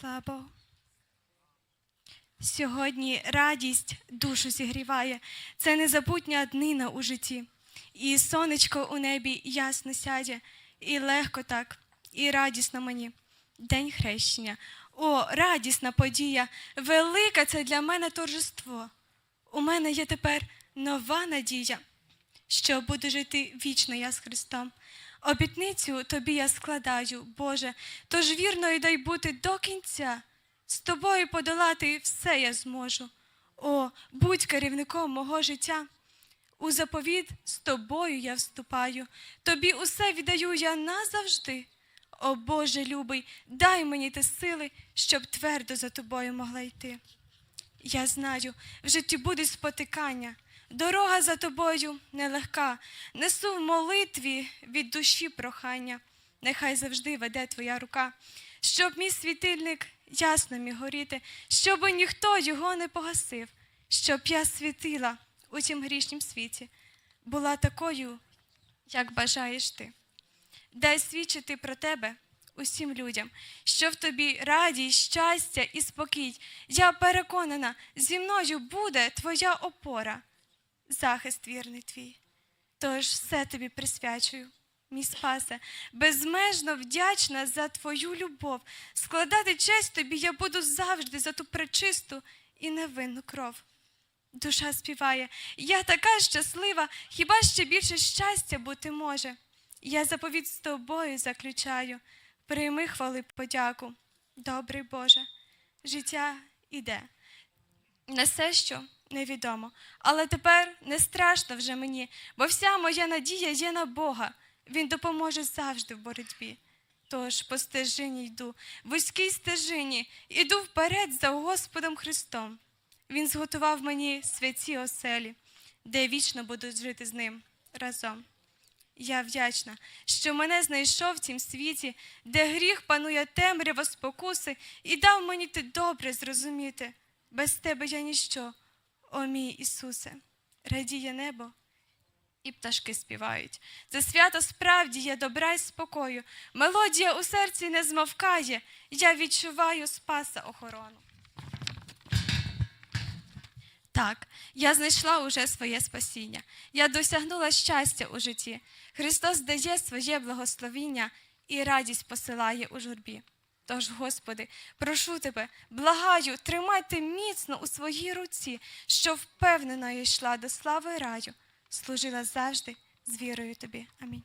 Слава Богу. Сьогодні радість душу зігріває. Це незабутня днина у житті. І сонечко у небі ясно сядє, і легко так, і радісно мені. День хрещення. О, радісна подія! Велике це для мене торжество. У мене є тепер нова надія, що буду жити вічно я з Христом. Обітницю тобі я складаю, Боже, тож вірною дай бути до кінця. З тобою подолати все я зможу. О, будь керівником мого життя. У заповіт з тобою я вступаю, тобі усе віддаю я назавжди. О Боже любий, дай мені ти сили, щоб твердо за тобою могла йти. Я знаю, в житті буде спотикання, дорога за тобою нелегка. Несу в молитві від душі прохання, нехай завжди веде твоя рука, щоб мій світильник ясно міг горіти, щоб ніхто його не погасив, щоб я світила у цім грішнім світі, була такою, як бажаєш ти. Дай свідчити про тебе усім людям, що в тобі радість, щастя і спокій. Я переконана, зі мною буде твоя опора, захист вірний твій. Тож все тобі присвячую, мій спасе, безмежно вдячна за твою любов. Складати честь тобі я буду завжди за ту пречисту і невинну кров. Душа співає, я така щаслива, хіба ще більше щастя бути може. Я заповідь з тобою заключаю, прийми хвали подяку, добрий Боже. Життя іде. Несе що невідомо, але тепер не страшно вже мені, бо вся моя надія є на Бога. Він допоможе завжди в боротьбі. Тож по стежині йду, вузькій стежині, іду вперед за Господом Христом. Він зготував мені святі оселі, де вічно буду жити з ним разом. Я вдячна, що мене знайшов в цім світі, де гріх панує темрява спокуси, і дав мені ти добре зрозуміти. Без тебе я ніщо, о мій Ісусе, радіє небо, і пташки співають. Це свято справді є добра й спокою. Мелодія у серці не змовкає, я відчуваю спаса охорону. Так, я знайшла уже своє спасіння. Я досягнула щастя у житті. Христос дає своє благословіння і радість посилає у журбі. Тож, Господи, прошу тебе, благаю, тримайте міцно у своїй руці, що впевнено йшла до слави раю, служила завжди з вірою тобі. Амінь.